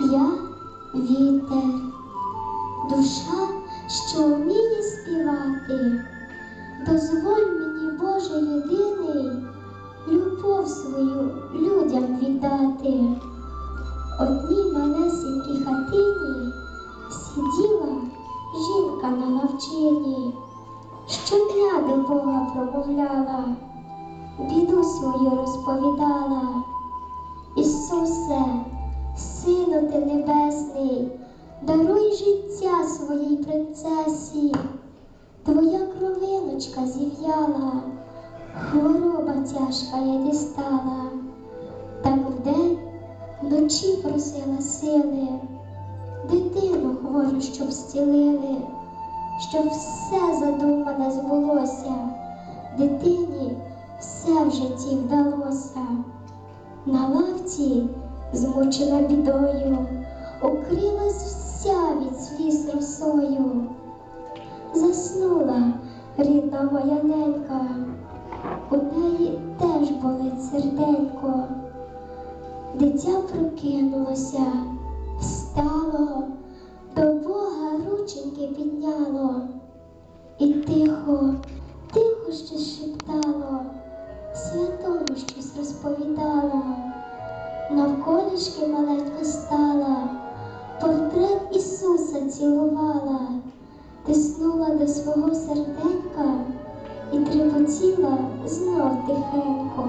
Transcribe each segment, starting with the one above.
я вітер, душа, що вміє співати. Дозволь мені, Боже єдиний, любов свою людям віддати. Одній малесенькій хатині сиділа жінка на лавчині, щодня до Бога промовляла, біду свою розповідала. Своїй принцесі. Твоя кровиночка зів'яла, хвороба тяжка я дістала, так вдень вночі просила сили, дитину хвору, щоб зцілили, щоб все задумане збулося, дитині все в житті вдалося. На лавці, змучена бідою, укрилась вся від сліз росою. Заснула рідна моя ненька, у неї теж болить серденько. Дитя прокинулося, встало, до Бога рученьки підняло, і тихо, тихо щось шептало, святому щось розповідало. Навколішки маленько стала, портрет Ісуса цілувала, тиснула до свого серденька і трепотіла знов тихенько.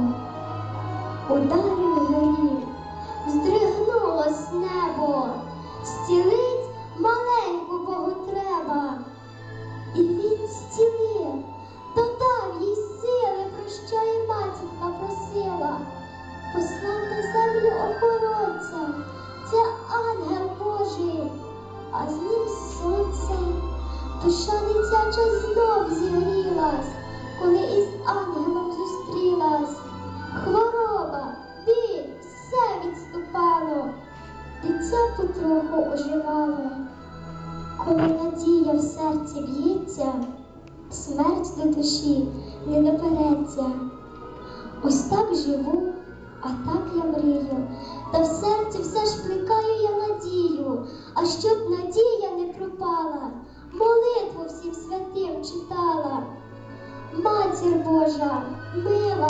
Ударив горів, здригнулось небо, зцілить маленьку Богу треба. І він зцілив, додав їй сили, про що і матінка просила. Послав на землю охоронця, це ангел Божий, а з ним сонце. Душа дитяча знов зігрілась, коли із ангелом зустрілась. Хвороба, біль, все відступало, дитя потроху оживало. Коли надія в серці б'ється, смерть до душі не допереться. Ось так живу, а так я мрію, та в серці все ж плекаю я надію, а щоб надія не пропала, молитву всім святим читала. Матір Божа, мила,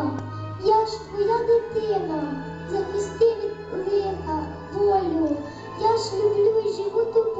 я ж твоя дитина, захисти від лиха, болю, я ж люблю і живу тобою.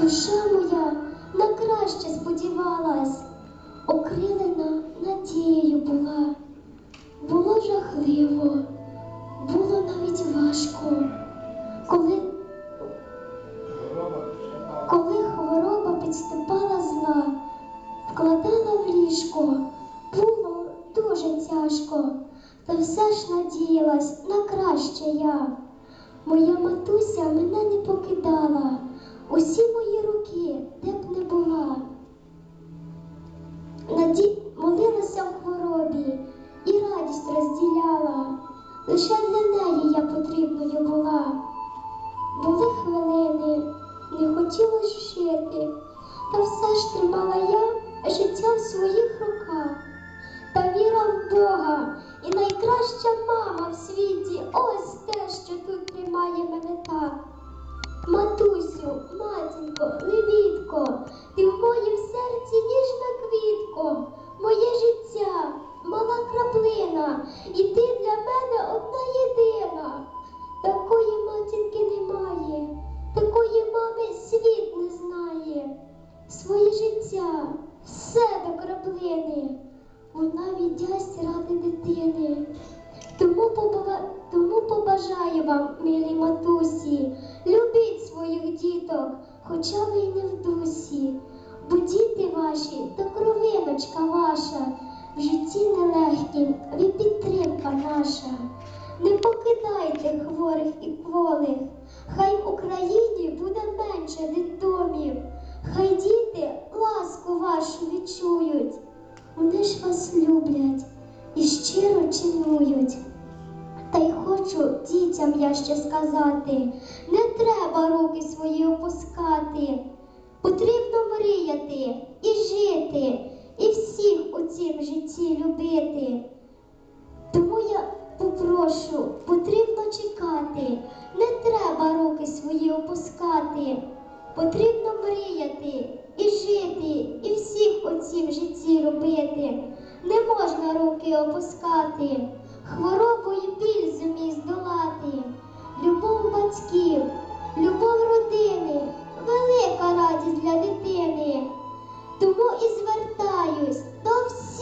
Душа моя на краще сподівалась, окрилена надією була. Було жахливо, було навіть важко, коли, коли хвороба підступала зла, вкладала в ліжко, було дуже тяжко, та все ж надіялась на краще я. Моя матуся мене вам, милі матусі, любіть своїх діток, хоча ви й не в дусі, бо діти ваші то кровиночка ваша, в житті нелегкім ви підтримка наша. Не покидайте хворих і кволих, хай в Україні буде менше дитомів. Хай діти ласку вашу відчують. Вони ж вас люблять і щиро чинують. Хочу дітям я ще сказати, не треба руки свої опускати. Потрібно мріяти і жити, і всіх у цім житті любити. Тому я попрошу, потрібно чекати, не треба руки свої опускати. Потрібно мріяти і жити, і всіх у цім житті любити. Не можна руки опускати, хворобу і біль зумій здолати. Любов батьків, любов родини, велика радість для дитини. Тому і звертаюсь до всіх,